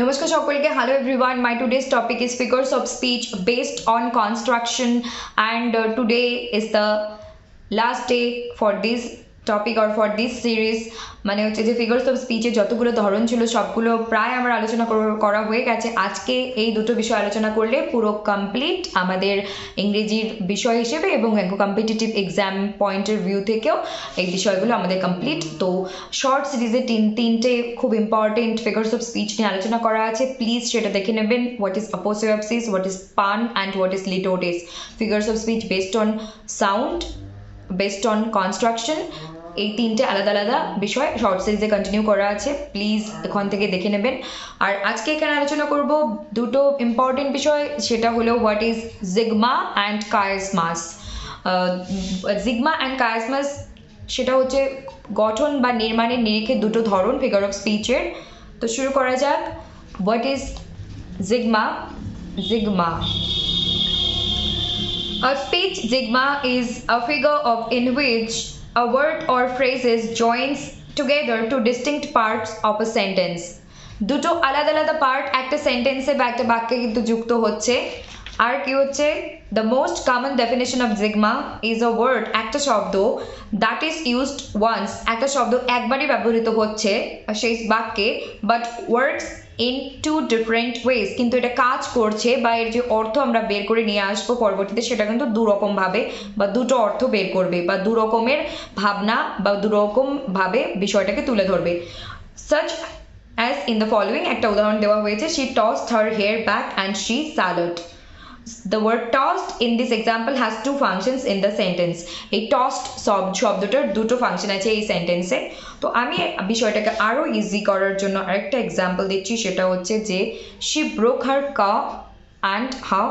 নমস্কার সকলকে। Hello everyone my today's topic is figures of speech based on construction and today is the last day for this topic or for this series মানে হচ্ছে যে figures of স্পিচের যতগুলো ধরন ছিল, সবগুলো প্রায় আমার আলোচনা করা হয়ে গেছে। আজকে এই দুটো বিষয় আলোচনা করলে পুরো কমপ্লিট আমাদের ইংরেজির বিষয় হিসেবে এবং কম্পিটিটিভ এক্সাম পয়েন্টের ভিউ থেকেও এই বিষয়গুলো আমাদের কমপ্লিট তো শর্ট সিরিজে তিন, তিনটে খুব ইম্পর্টেন্ট ফিগার্স অফ স্পিচ নিয়ে আলোচনা করা আছে। প্লিজ সেটা দেখে নেবেন। What is aposiopesis what is pun and what is litotes figures of speech based on sound based on construction এই তিনটে আলাদা আলাদা বিষয় শর্ট সিরিজে কন্টিনিউ করা আছে। প্লিজ এখান থেকে দেখে নেবেন। আর আজকে এখানে আলোচনা করব দুটো ইম্পর্টেন্ট বিষয়, সেটা হলো what is zeugma and chiasmus zeugma and chiasmus সেটা হচ্ছে গঠন বা নির্মাণের নিরিখে দুটো ধরন ফিগার অফ স্পিচের তো শুরু করা যাক। What is zeugma zeugma A speech sigma is a figure of in which a word or phrases joins together two distinct parts of a sentence. দুটো আলাদা আলাদা পার্ট একটা সেন্টেন্সে বা একটা বাক্যে কিন্তু যুক্ত হচ্ছে আর কি হচ্ছে the most common definition of zeugma is a word একটা শব্দ দ্যাট ইজ ইউজড ওয়ান্স একটা শব্দ একবারই ব্যবহৃত হচ্ছে, সেই বাক্যে but words in two different ways কিন্তু এটা কাজ করছে বা এর যে অর্থ আমরা বের করে নিয়ে আসব পরবর্তীতে, সেটা কিন্তু দুরকমভাবে বা দুটো অর্থ বের করবে বা দুরকমের ভাবনা বা দুরকমভাবে বিষয়টাকে তুলে ধরবে। Such as in the following একটা উদাহরণ দেওয়া হয়েছে she toss her hair back and she salad the word tossed in this example has two functions in the sentence এই টসড সব শব্দটার দুটো ফাংশন আছে এই সেন্টেন্সে তো আমি বিষয়টাকে আরও ইজি করার জন্য আরেকটা এক্সাম্পল দিচ্ছি সেটা হচ্ছে যে she broke her car and how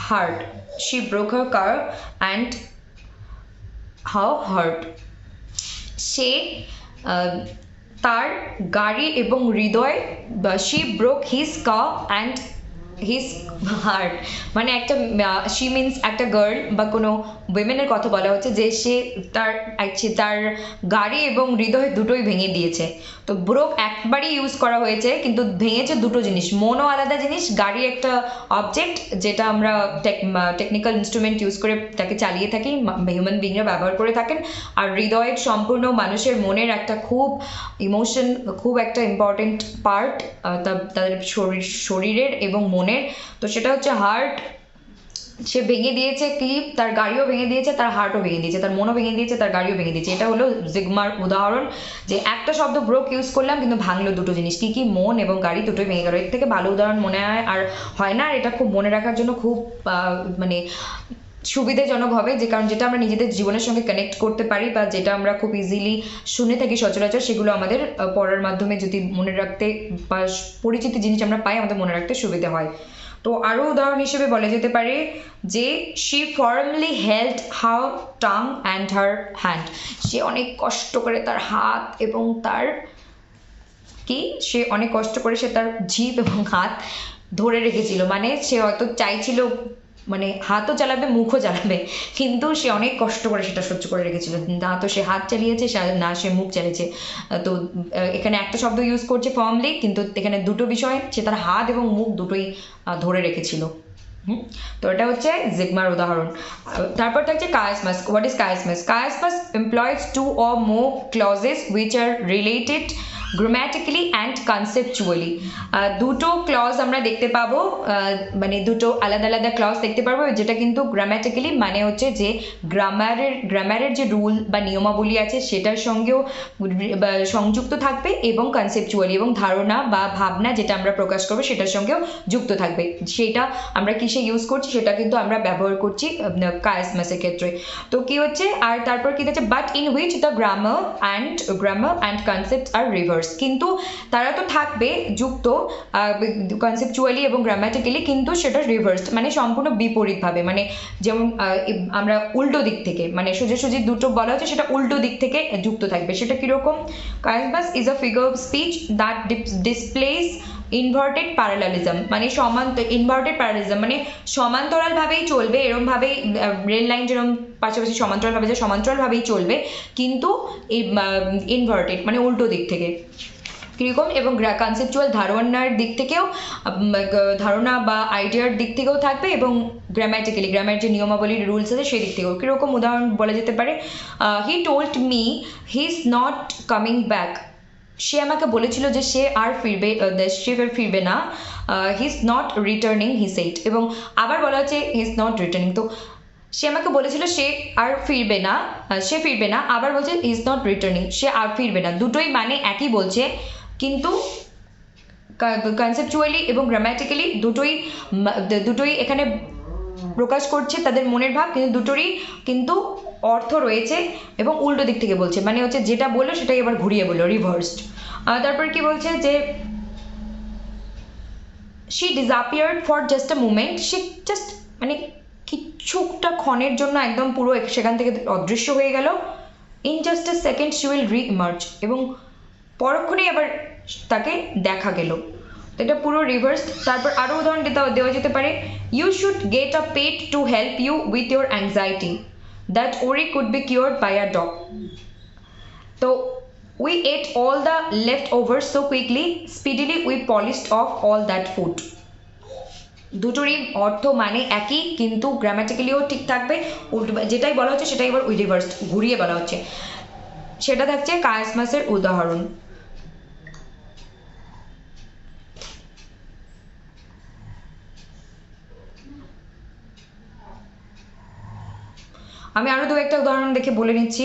heart she broke her car and how heart সে আহ, তার গাড়ি এবং হৃদয় she broke his car and his heart মানে একটা শি মিনস একটা গার্ল বা কোনো উইমেনের কথা বলা হচ্ছে যে সে তার তার গাড়ি এবং হৃদয় দুটোই ভেঙে দিয়েছে। তো ব্রোক একবারই ইউজ করা হয়েছে, কিন্তু ভেঙেছে দুটো জিনিস। মনও আলাদা জিনিস গাড়ি একটা অবজেক্ট যেটা আমরা টেকনিক্যাল ইনস্ট্রুমেন্ট ইউজ করে তাকে চালিয়ে থাকি হিউম্যান বিংরা ব্যবহার করে থাকেন। আর হৃদয়ের সম্পূর্ণ মানুষের মনের একটা খুব ইমোশন খুব একটা ইম্পর্টেন্ট পার্ট তাদের শরীর, শরীরের এবং মনের তো সেটা হচ্ছে হার্ট সে ভেঙে দিয়েছে কি তার গাড়িও ভেঙে দিয়েছে, তার হার্টও ভেঙে দিয়েছে, তার মনও ভেঙে দিয়েছে, তার গাড়িও ভেঙে দিয়েছে। এটা হলো জিগমার উদাহরণ, যে একটা শব্দ ব্রোক ইউজ করলাম, কিন্তু ভাঙলো দুটো জিনিস। কি কি? মন এবং গাড়ি দুটোই ভেঙে গেল। এর থেকে ভালো উদাহরণ মনে হয় আর হয় না। আর এটা খুব মনে রাখার জন্য খুব মানে সুবিধাজনক হবে, যে কারণ যেটা আমরা নিজেদের জীবনের সঙ্গে কানেক্ট করতে পারি বা যেটা আমরা খুব ইজিলি শুনে থাকি সচরাচর, সেগুলো আমাদের পড়ার মাধ্যমে যদি মনে রাখতে বা পরিচিত জিনিস আমরা পাই, আমাদের মনে রাখতে সুবিধা হয়। তো আরও উদাহরণ হিসেবে বলা যেতে পারে যে she formally held how tongue and her hand সে অনেক কষ্ট করে তার হাত এবং তার কি? সে অনেক কষ্ট করে সে তার জিভ এবং হাত ধরে রেখেছিল। মানে সে হয়তো চাইছিল মানে হাতও চালাবে, মুখও চালাবে। কিন্তু সে অনেক কষ্ট করে সেটা সহ্য করে রেখেছিল। না তো সে হাত চালিয়েছে না সে মুখ চালিয়েছে। তো এখানে একটা শব্দ ইউজ করছে ফর্মলি কিন্তু এখানে দুটো বিষয়, সে তার হাত এবং মুখ দুটোই ধরে রেখেছিল। তো এটা হচ্ছে জিগমার উদাহরণ। তারপর থাকছে chiasmus what is chiasmus chiasmus employs two or more clauses which are related grammatically and conceptually দুটো ক্লজ আমরা দেখতে পাবো মানে দুটো আলাদা আলাদা ক্লজ দেখতে পারব যেটা কিন্তু গ্রামাটিক্যালি মানে হচ্ছে যে গ্রামারের গ্রামারের যে রুল বা নিয়মাবলী আছে, সেটার সঙ্গেও সংযুক্ত থাকবে এবং কনসেপচুয়ালি এবং ধারণা বা ভাবনা যেটা আমরা প্রকাশ করব, সেটার সঙ্গেও যুক্ত থাকবে। সেটা আমরা কিসে ইউজ করছি, সেটা কিন্তু আমরা ব্যবহার করছি কায়াসমাসের ক্ষেত্রে। তো কি হচ্ছে? আর তারপর কি হচ্ছে? But in which the grammar and grammar and concept are reverse কিন্তু তারা তো থাকবে যুক্ত কনসেপচুয়ালি এবং গ্রামাটিক্যালি কিন্তু সেটা রিভার্স মানে সম্পূর্ণ বিপরীতভাবে। মানে যেমন আমরা উল্টো দিক থেকে মানে সোজাসুজি দুটো বলা হচ্ছে, সেটা উল্টো দিক থেকে যুক্ত থাকবে। সেটা কীরকম? Chiasmus is a figure of speech that displays inverted parallelism মানে সমান্ত ইনভার্টেড প্যারালিজম মানে সমান্তরালভাবেই চলবে, এরমভাবেই রেল লাইন যেরকম পাশাপাশি সমান্তরালভাবে যে সমান্তরালভাবেই চলবে, কিন্তু ইনভার্টেড মানে উল্টো দিক থেকে। কীরকম? এবং কনসেপচুয়াল ধারণার দিক থেকেও ধারণা বা আইডিয়ার দিক থেকেও থাকবে এবং গ্রামাটিক্যালি গ্রামের যে নিয়মাবলীর রুলস আছে সেই দিক থেকেও। কীরকম উদাহরণ বলা যেতে পারে? He told me he is not coming back সে আমাকে বলেছিল যে সে আর ফিরবে সে আর ফিরবে না। He is not returning he said এবং আবার বলা হচ্ছে হি ইজ নট রিটার্নিং তো সে আমাকে বলেছিল সে আর ফিরবে না সে ফিরবে না, আবার বলছে ইজ নট রিটার্নিং সে আর ফিরবে না। দুটোই মানে একই বলছে, কিন্তু কনসেপচুয়ালি এবং গ্রামাটিক্যালি দুটোই দুটোই এখানে প্রকাশ করছে তাদের মনের ভাব, কিন্তু দুটোরই কিন্তু অর্থ রয়েছে এবং উল্টো দিক থেকে বলছে। মানে হচ্ছে যেটা বলল সেটাই এবার ঘুরিয়ে বলল রিভার্সড তারপর কি বলছে যে she disappeared for just a moment say just মানে কিচ্ছুটা ক্ষণের জন্য একদম পুরো সেখান থেকে অদৃশ্য হয়ে গেল। In just a second she will re emerge এবং পরক্ষণেই আবার তাকে দেখা গেল। এটা পুরো রিভার্স তারপর আরও উদাহরণ দেওয়া যেতে পারে। You should get a pet to help you with your anxiety that worry could be cured by a dog তো we ate all the left over so quickly speedily we polished off all that food দুটোরই অর্থ মানে একই, কিন্তু গ্রামাটিক্যালিও ঠিক থাকবে। যেটাই বলা হচ্ছে সেটাই এবার উই রিভার্স ঘুরিয়ে বলা হচ্ছে। সেটা থাকছে কায়াসমাসের উদাহরণ। আমি আরও দু একটা উদাহরণ দেখে বলে নিচ্ছি।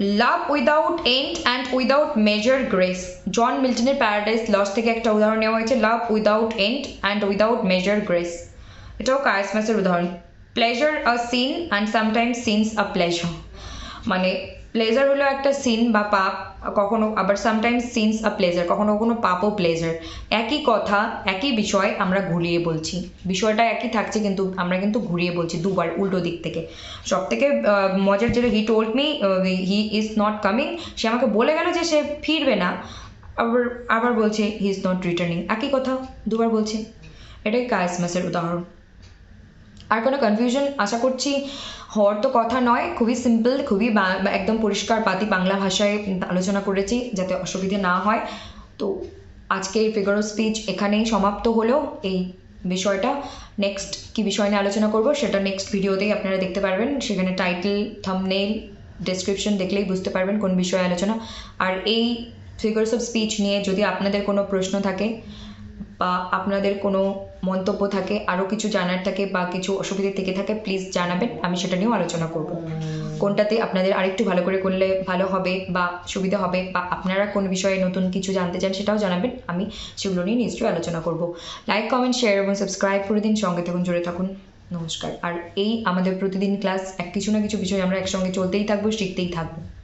Love without end and without measure grace. John মিল্টনের paradise loss থেকে একটা উদাহরণ নেওয়া হয়েছে, love without end and without measure grace. এটাও কায়াসমাসের উদাহরণ। Pleasure a sin and sometimes sins a pleasure. মানে প্লেজার হলো একটা সিন বা পাপ, কখনো, আবার সামটাইমস সিনস আ প্লেজার কখনো কখনো পাপও প্লেজার একই কথা, একই বিষয় আমরা ঘুরিয়ে বলছি। বিষয়টা একই থাকছে কিন্তু, আমরা কিন্তু ঘুরিয়ে বলছি দুবার, উল্টো দিক থেকে। সব থেকে মজার যেটা he told me he is not coming সে আমাকে বলে গেল যে সে ফিরবে না। আবার আবার বলছে হি ইজ নট রিটার্নিং একই কথা, দুবার বলছে। এটাই কায়াসমাসের উদাহরণ। আর কোনো কনফিউশন আশা করছি হওয়ার তো কথা নয়। খুবই সিম্পল খুবই একদম পরিষ্কার পাতি বাংলা ভাষায় আলোচনা করেছি যাতে অসুবিধে না হয়। তো আজকে এই ফিগার অফ স্পিচ এখানেই সমাপ্ত হলো এই বিষয়টা। নেক্সট কি বিষয় নিয়ে আলোচনা করব সেটা নেক্সট ভিডিওতেই আপনারা দেখতে পারবেন। সেখানে টাইটেল থামনেল ডেসক্রিপশন দেখলেই বুঝতে পারবেন কোন বিষয়ে আলোচনা। আর এই ফিগার্স অফ স্পিচ নিয়ে যদি আপনাদের কোনো প্রশ্ন থাকে বা আপনাদের কোনো মন্তব্য থাকে আরও কিছু জানার থাকে বা কিছু অসুবিধে থেকে থাকে প্লিজ জানাবেন। আমি সেটা নিয়েও আলোচনা করব। কোনটাতে আপনাদের আরেকটু ভালো করে করলে ভালো হবে বা সুবিধা হবে বা আপনারা কোন বিষয়ে নতুন কিছু জানতে চান সেটাও জানাবেন। আমি সেগুলো নিয়ে নিশ্চয়ই আলোচনা করব। লাইক কমেন্ট শেয়ার এবং সাবস্ক্রাইব করে দিন। সঙ্গে থাকুন, জুড়ে থাকুন। নমস্কার। আর এই আমাদের প্রতিদিন ক্লাস এক কিছু না কিছু বিষয় আমরা একসঙ্গে চলতেই থাকব, শিখতেই থাকব।